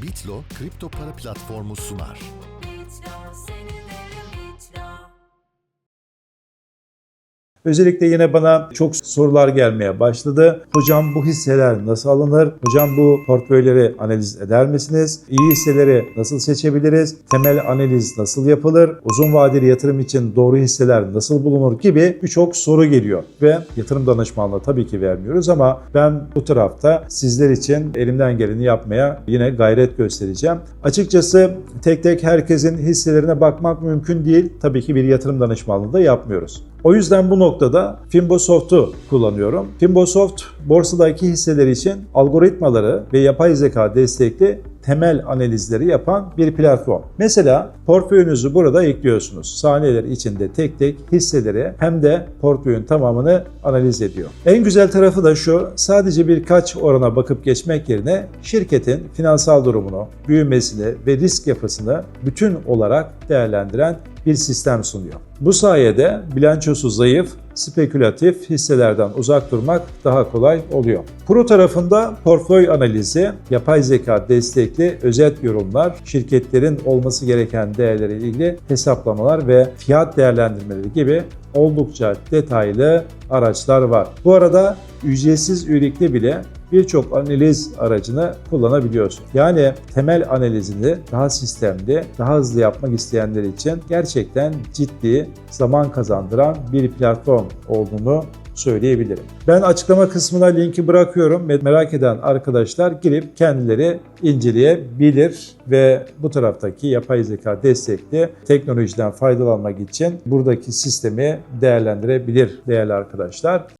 Bitlo kripto para platformu sunar. Bitlo, senin Özellikle yine bana çok sorular gelmeye başladı. Hocam bu hisseler nasıl alınır? Hocam bu portföyleri analiz eder misiniz? İyi hisseleri nasıl seçebiliriz? Temel analiz nasıl yapılır? Uzun vadeli yatırım için doğru hisseler nasıl bulunur gibi birçok soru geliyor. Ve yatırım danışmanlığı tabii ki vermiyoruz ama ben bu tarafta sizler için elimden geleni yapmaya yine gayret göstereceğim. Açıkçası tek tek herkesin hisselerine bakmak mümkün değil. Tabii ki bir yatırım danışmanlığı da yapmıyoruz. O yüzden bu noktada Finbosoft'u kullanıyorum. Finbosoft borsadaki hisseler için algoritmaları ve yapay zeka destekli temel analizleri yapan bir platform. Mesela portföyünüzü burada ekliyorsunuz. Saniyeler içinde tek tek hisseleri hem de portföyün tamamını analiz ediyor. En güzel tarafı da şu, sadece birkaç orana bakıp geçmek yerine şirketin finansal durumunu, büyümesini ve risk yapısını bütün olarak değerlendiren bir sistem sunuyor. Bu sayede bilançosu zayıf, spekülatif hisselerden uzak durmak daha kolay oluyor. Pro tarafında portföy analizi, yapay zeka destekli özet yorumlar, şirketlerin olması gereken değerlere ilgili hesaplamalar ve fiyat değerlendirmeleri gibi oldukça detaylı araçlar var. Bu arada ücretsiz üyelikte bile birçok analiz aracını kullanabiliyorsun. Yani temel analizini daha sistemli, daha hızlı yapmak isteyenler için gerçekten ciddi zaman kazandıran bir platform olduğunu söyleyebilirim. Ben açıklama kısmına linki bırakıyorum ve merak eden arkadaşlar girip kendileri inceleyebilir ve bu taraftaki yapay zeka destekli teknolojiden faydalanmak için buradaki sistemi değerlendirebilir değerli arkadaşlar.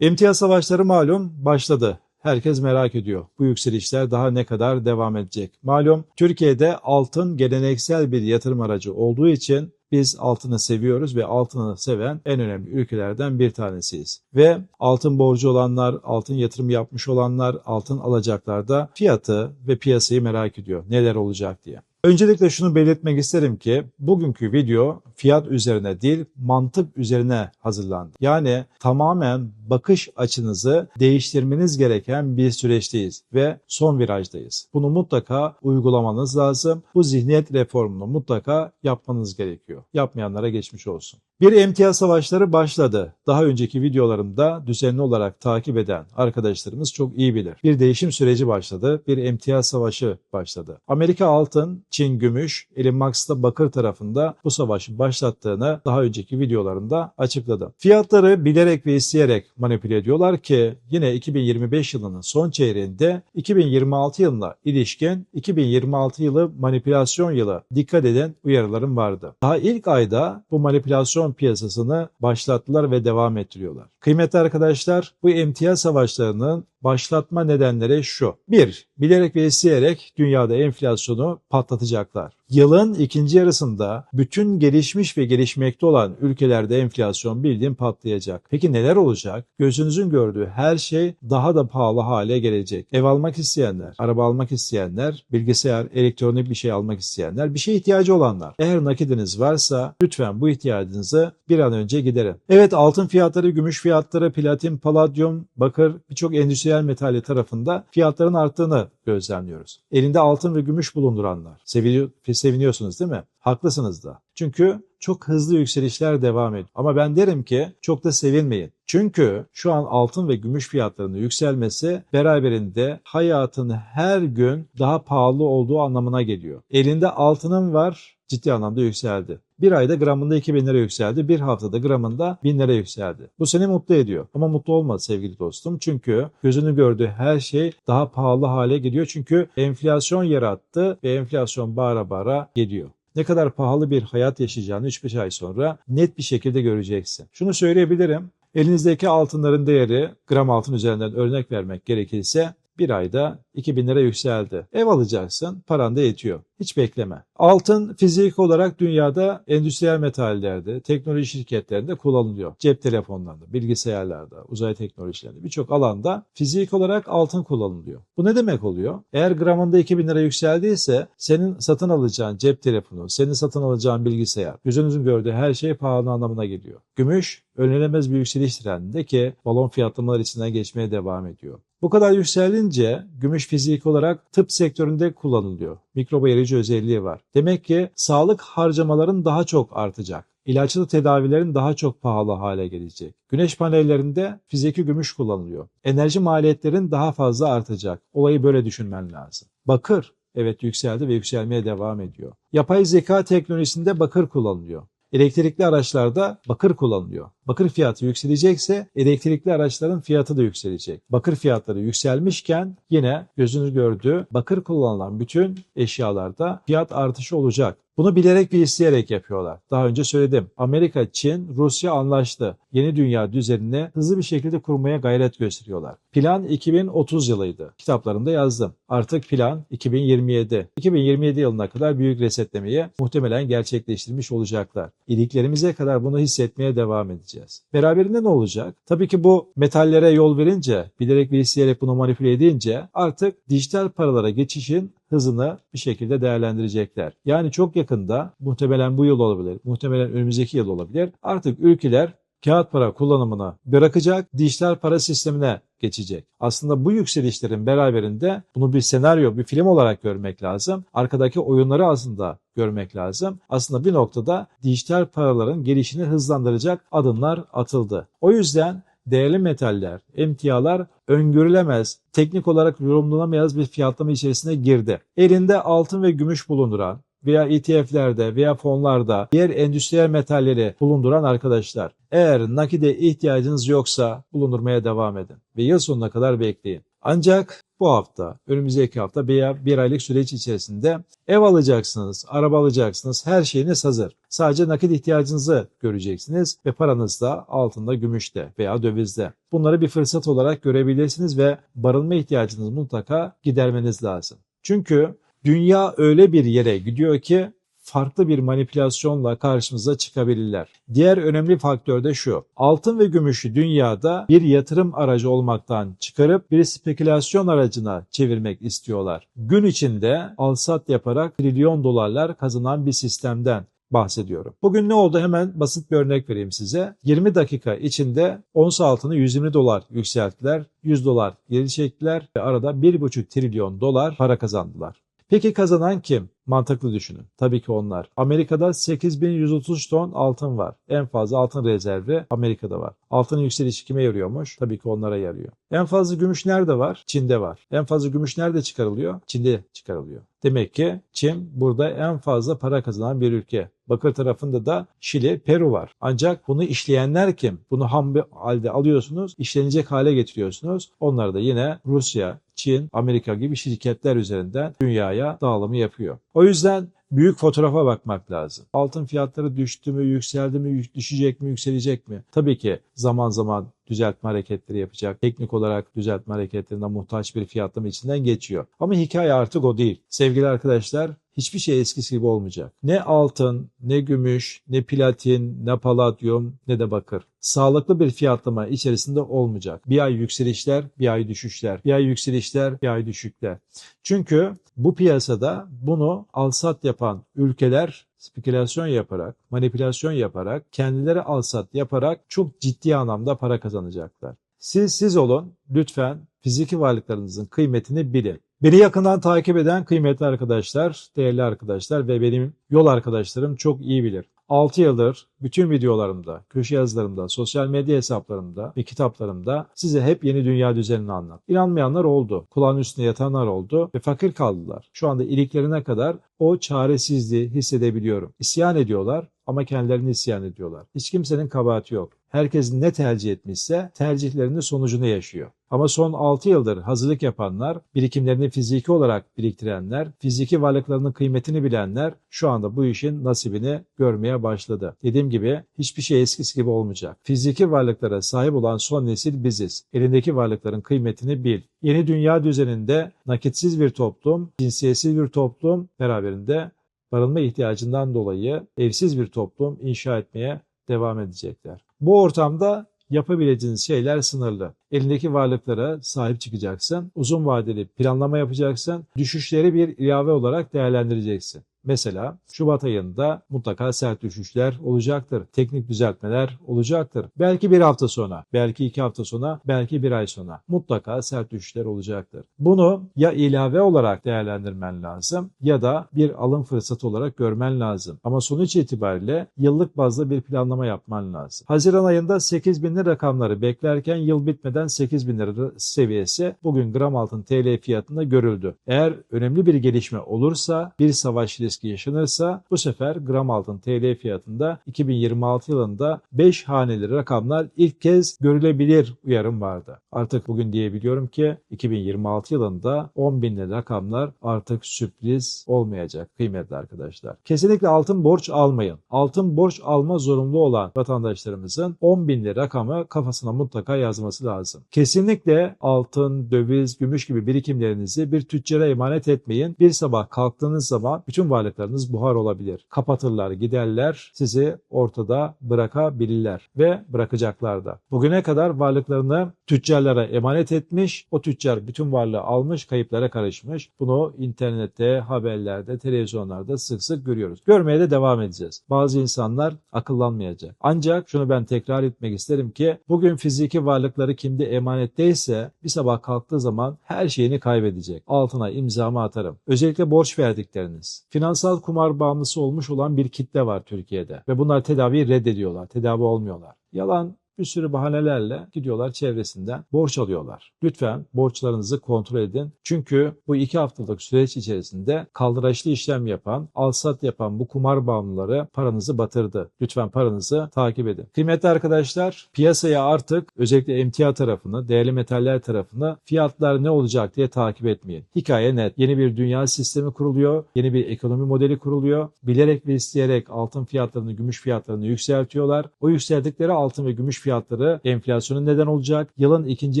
Emtia savaşları malum başladı. Herkes merak ediyor. Bu yükselişler daha ne kadar devam edecek? Malum Türkiye'de altın geleneksel bir yatırım aracı olduğu için biz altını seviyoruz ve altını seven en önemli ülkelerden bir tanesiyiz. Ve altın borcu olanlar, altın yatırım yapmış olanlar, altın alacaklar da fiyatı ve piyasayı merak ediyor. Neler olacak diye. Öncelikle şunu belirtmek isterim ki bugünkü video fiyat üzerine değil mantık üzerine hazırlandı. Yani tamamen bakış açınızı değiştirmeniz gereken bir süreçteyiz ve son virajdayız. Bunu mutlaka uygulamanız lazım. Bu zihniyet reformunu mutlaka yapmanız gerekiyor. Yapmayanlara geçmiş olsun. Bir emtia savaşları başladı. Daha önceki videolarımda düzenli olarak takip eden arkadaşlarımız çok iyi bilir. Bir değişim süreci başladı. Bir emtia savaşı başladı. Amerika altın, Çin gümüş, Elon Musk da bakır tarafında bu savaşı başlattığını daha önceki videolarımda açıkladım. Fiyatları bilerek ve isteyerek manipüle ediyorlar ki yine 2025 yılının son çeyreğinde 2026 yılına ilişkin 2026 yılı manipülasyon yılı dikkat edin uyarılarım vardı. Daha ilk ayda bu manipülasyon piyasasını başlattılar ve devam ettiriyorlar. Kıymetli arkadaşlar bu emtia savaşlarının başlatma nedenleri şu. 1. Bilerek ve isteyerek dünyada enflasyonu patlatacaklar. Yılın ikinci yarısında bütün gelişmiş ve gelişmekte olan ülkelerde enflasyon bildiğin patlayacak. Peki neler olacak? Gözünüzün gördüğü her şey daha da pahalı hale gelecek. Ev almak isteyenler, araba almak isteyenler, bilgisayar, elektronik bir şey almak isteyenler, bir şeye ihtiyacı olanlar. Eğer nakidiniz varsa lütfen bu ihtiyacınızı bir an önce giderin. Evet altın fiyatları, gümüş fiyatları, platin, paladyum, bakır birçok endüstriyel metali tarafında fiyatların arttığını gözlemliyoruz. Elinde altın ve gümüş bulunduranlar. Seviniyor, seviniyorsunuz değil mi? Haklısınız da. Çünkü çok hızlı yükselişler devam ediyor. Ama ben derim ki çok da sevinmeyin. Çünkü şu an altın ve gümüş fiyatlarının yükselmesi beraberinde hayatın her gün daha pahalı olduğu anlamına geliyor. Elinde altının var ciddi anlamda yükseldi. Bir ayda gramında 2000 lira yükseldi. Bir haftada gramında 1000 lira yükseldi. Bu seni mutlu ediyor. Ama mutlu olma sevgili dostum. Çünkü gözünü gördüğü her şey daha pahalı hale geliyor. Çünkü enflasyon yarattı ve enflasyon bağıra bağıra geliyor ne kadar pahalı bir hayat yaşayacağını 3-5 ay sonra net bir şekilde göreceksin. Şunu söyleyebilirim. Elinizdeki altınların değeri gram altın üzerinden örnek vermek gerekirse Bir ayda 2000 lira yükseldi. Ev alacaksın, paran da yetiyor. Hiç bekleme. Altın fizik olarak dünyada endüstriyel metallerde, teknoloji şirketlerinde kullanılıyor. Cep telefonlarında, bilgisayarlarda, uzay teknolojilerinde birçok alanda fizik olarak altın kullanılıyor. Bu ne demek oluyor? Eğer gramında 2000 lira yükseldiyse senin satın alacağın cep telefonu, senin satın alacağın bilgisayar, gözünüzün gördüğü her şey pahalı anlamına geliyor. Gümüş önlenemez bir yükseliş trendinde ki balon fiyatlamalar içinden geçmeye devam ediyor. Bu kadar yükselince gümüş fizik olarak tıp sektöründe kullanılıyor. Mikrobayırıcı özelliği var. Demek ki sağlık harcamaların daha çok artacak. İlaçlı tedavilerin daha çok pahalı hale gelecek. Güneş panellerinde fiziki gümüş kullanılıyor. Enerji maliyetlerin daha fazla artacak. Olayı böyle düşünmen lazım. Bakır evet yükseldi ve yükselmeye devam ediyor. Yapay zeka teknolojisinde bakır kullanılıyor. Elektrikli araçlarda bakır kullanılıyor. Bakır fiyatı yükselecekse elektrikli araçların fiyatı da yükselecek. Bakır fiyatları yükselmişken yine gözünüz gördüğü bakır kullanılan bütün eşyalarda fiyat artışı olacak. Bunu bilerek ve isteyerek yapıyorlar. Daha önce söyledim. Amerika, Çin, Rusya anlaştı. Yeni dünya düzenini hızlı bir şekilde kurmaya gayret gösteriyorlar. Plan 2030 yılıydı. Kitaplarında yazdım. Artık plan 2027. 2027 yılına kadar büyük resetlemeyi muhtemelen gerçekleştirmiş olacaklar. İliklerimize kadar bunu hissetmeye devam edeceğiz. Beraberinde ne olacak? Tabii ki bu metallere yol verince, bilerek ve isteyerek bunu manipüle edince artık dijital paralara geçişin hızını bir şekilde değerlendirecekler. Yani çok yakında muhtemelen bu yıl olabilir, muhtemelen önümüzdeki yıl olabilir. Artık ülkeler kağıt para kullanımını bırakacak, dijital para sistemine geçecek. Aslında bu yükselişlerin beraberinde bunu bir senaryo, bir film olarak görmek lazım. Arkadaki oyunları aslında görmek lazım. Aslında bir noktada dijital paraların gelişini hızlandıracak adımlar atıldı. O yüzden değerli metaller, emtialar öngörülemez, teknik olarak yorumlanamayan bir fiyatlama içerisine girdi. Elinde altın ve gümüş bulunduran veya ETF'lerde veya fonlarda diğer endüstriyel metalleri bulunduran arkadaşlar eğer nakide ihtiyacınız yoksa bulundurmaya devam edin ve yıl sonuna kadar bekleyin. Ancak bu hafta, önümüzdeki hafta veya bir aylık süreç içerisinde ev alacaksınız, araba alacaksınız, her şeyiniz hazır. Sadece nakit ihtiyacınızı göreceksiniz ve paranız da altında, gümüşte veya dövizde. Bunları bir fırsat olarak görebilirsiniz ve barınma ihtiyacınızı mutlaka gidermeniz lazım. Çünkü dünya öyle bir yere gidiyor ki farklı bir manipülasyonla karşımıza çıkabilirler. Diğer önemli faktör de şu. Altın ve gümüşü dünyada bir yatırım aracı olmaktan çıkarıp bir spekülasyon aracına çevirmek istiyorlar. Gün içinde alsat yaparak trilyon dolarlar kazanan bir sistemden bahsediyorum. Bugün ne oldu hemen basit bir örnek vereyim size. 20 dakika içinde ons altını 120 dolar yükselttiler. 100 dolar geri çektiler ve arada 1,5 trilyon dolar para kazandılar. Peki kazanan kim? Mantıklı düşünün. Tabii ki onlar. Amerika'da 8130 ton altın var. En fazla altın rezervi Amerika'da var. Altının yükselişi kime yarıyormuş? Tabii ki onlara yarıyor. En fazla gümüş nerede var? Çin'de var. En fazla gümüş nerede çıkarılıyor? Çin'de çıkarılıyor. Demek ki Çin burada en fazla para kazanan bir ülke. Bakır tarafında da Şili, Peru var. Ancak bunu işleyenler kim? Bunu ham bir halde alıyorsunuz, işlenecek hale getiriyorsunuz. Onlar da yine Rusya, Çin, Amerika gibi şirketler üzerinden dünyaya dağılımı yapıyor. O yüzden büyük fotoğrafa bakmak lazım. Altın fiyatları düştü mü, yükseldi mi, düşecek mi, yükselecek mi? Tabii ki zaman zaman düzeltme hareketleri yapacak. Teknik olarak düzeltme hareketlerine muhtaç bir fiyatlama içinden geçiyor. Ama hikaye artık o değil. Sevgili arkadaşlar hiçbir şey eskisi gibi olmayacak. Ne altın, ne gümüş, ne platin, ne paladyum, ne de bakır. Sağlıklı bir fiyatlama içerisinde olmayacak. Bir ay yükselişler, bir ay düşüşler. Bir ay yükselişler, bir ay düşükler. Çünkü bu piyasada bunu alsat yapan ülkeler spekülasyon yaparak, manipülasyon yaparak, kendileri alsat yaparak çok ciddi anlamda para kazanacaklar. Siz siz olun, lütfen fiziki varlıklarınızın kıymetini bilin. Beni yakından takip eden kıymetli arkadaşlar, değerli arkadaşlar ve benim yol arkadaşlarım çok iyi bilir. 6 yıldır bütün videolarımda, köşe yazılarımda, sosyal medya hesaplarımda ve kitaplarımda size hep yeni dünya düzenini anlat. İnanmayanlar oldu. Kulağın üstünde yatanlar oldu ve fakir kaldılar. Şu anda iliklerine kadar o çaresizliği hissedebiliyorum. İsyan ediyorlar ama kendilerini isyan ediyorlar. Hiç kimsenin kabahati yok. Herkes ne tercih etmişse tercihlerinin sonucunu yaşıyor. Ama son 6 yıldır hazırlık yapanlar, birikimlerini fiziki olarak biriktirenler, fiziki varlıklarının kıymetini bilenler şu anda bu işin nasibini görmeye başladı. Dediğim gibi hiçbir şey eskisi gibi olmayacak. Fiziki varlıklara sahip olan son nesil biziz. Elindeki varlıkların kıymetini bil. Yeni dünya düzeninde nakitsiz bir toplum, cinsiyetsiz bir toplum beraberinde barınma ihtiyacından dolayı evsiz bir toplum inşa etmeye devam edecekler. Bu ortamda yapabileceğiniz şeyler sınırlı. Elindeki varlıklara sahip çıkacaksın, uzun vadeli planlama yapacaksın, düşüşleri bir ilave olarak değerlendireceksin. Mesela Şubat ayında mutlaka sert düşüşler olacaktır. Teknik düzeltmeler olacaktır. Belki bir hafta sonra, belki iki hafta sonra, belki bir ay sonra mutlaka sert düşüşler olacaktır. Bunu ya ilave olarak değerlendirmen lazım ya da bir alım fırsatı olarak görmen lazım. Ama sonuç itibariyle yıllık bazda bir planlama yapman lazım. Haziran ayında 8 binli rakamları beklerken yıl bitmeden 8 bin lira seviyesi bugün gram altın TL fiyatında görüldü. Eğer önemli bir gelişme olursa, bir savaş riski yaşanırsa bu sefer gram altın TL fiyatında 2026 yılında 5 haneli rakamlar ilk kez görülebilir uyarım vardı. Artık bugün diyebiliyorum ki 2026 yılında 10 binli rakamlar artık sürpriz olmayacak kıymetli arkadaşlar. Kesinlikle altın borç almayın. Altın borç alma zorunlu olan vatandaşlarımızın 10 binli rakamı kafasına mutlaka yazması lazım. Kesinlikle altın, döviz, gümüş gibi birikimlerinizi bir tüccara emanet etmeyin. Bir sabah kalktığınız zaman bütün varlıklarınız buhar olabilir. Kapatırlar, giderler, sizi ortada bırakabilirler ve bırakacaklar da. Bugüne kadar varlıklarını tüccarlara emanet etmiş, o tüccar bütün varlığı almış, kayıplara karışmış. Bunu internette, haberlerde, televizyonlarda sık sık görüyoruz. Görmeye de devam edeceğiz. Bazı insanlar akıllanmayacak. Ancak şunu ben tekrar etmek isterim ki bugün fiziki varlıkları kimde emanetteyse bir sabah kalktığı zaman her şeyini kaybedecek. Altına imzamı atarım. Özellikle borç verdikleriniz. Finansal kumar bağımlısı olmuş olan bir kitle var Türkiye'de ve bunlar tedaviyi reddediyorlar. Tedavi olmuyorlar. Yalan bir sürü bahanelerle gidiyorlar çevresinden borç alıyorlar. Lütfen borçlarınızı kontrol edin. Çünkü bu iki haftalık süreç içerisinde kaldıraçlı işlem yapan, alsat yapan bu kumar bağımlıları paranızı batırdı. Lütfen paranızı takip edin. Kıymetli arkadaşlar piyasaya artık özellikle emtia tarafını, değerli metaller tarafını fiyatlar ne olacak diye takip etmeyin. Hikaye net. Yeni bir dünya sistemi kuruluyor. Yeni bir ekonomi modeli kuruluyor. Bilerek ve isteyerek altın fiyatlarını, gümüş fiyatlarını yükseltiyorlar. O yükseldikleri altın ve gümüş fiyatları enflasyonun neden olacak. Yılın ikinci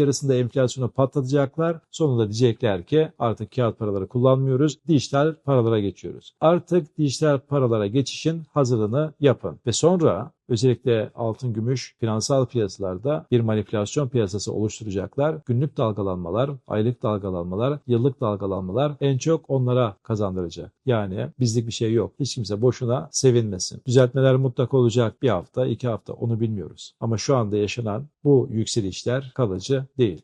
yarısında enflasyonu patlatacaklar. Sonunda diyecekler ki artık kağıt paraları kullanmıyoruz. Dijital paralara geçiyoruz. Artık dijital paralara geçişin hazırlığını yapın. Ve sonra özellikle altın gümüş finansal piyasalarda bir manipülasyon piyasası oluşturacaklar. Günlük dalgalanmalar, aylık dalgalanmalar, yıllık dalgalanmalar en çok onlara kazandıracak. Yani bizlik bir şey yok. Hiç kimse boşuna sevinmesin. Düzeltmeler mutlaka olacak bir hafta, iki hafta onu bilmiyoruz. Ama şu anda yaşanan bu yükselişler kalıcı değil.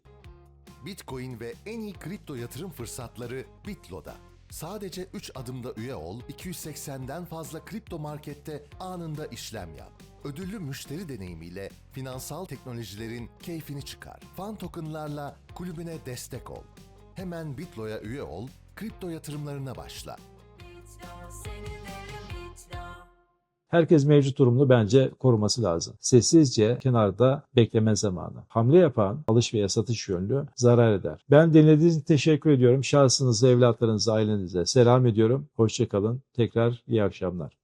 Bitcoin ve en iyi kripto yatırım fırsatları Bitlo'da. Sadece 3 adımda üye ol, 280'den fazla kripto markette anında işlem yap. Ödüllü müşteri deneyimiyle finansal teknolojilerin keyfini çıkar. Fan tokenlarla kulübüne destek ol. Hemen Bitlo'ya üye ol, kripto yatırımlarına başla. Herkes mevcut durumunu bence koruması lazım. Sessizce kenarda bekleme zamanı. Hamle yapan alış veya satış yönlü zarar eder. Ben dinlediğiniz için teşekkür ediyorum. Şahsınıza, evlatlarınıza, ailenize selam ediyorum. Hoşçakalın. Tekrar iyi akşamlar.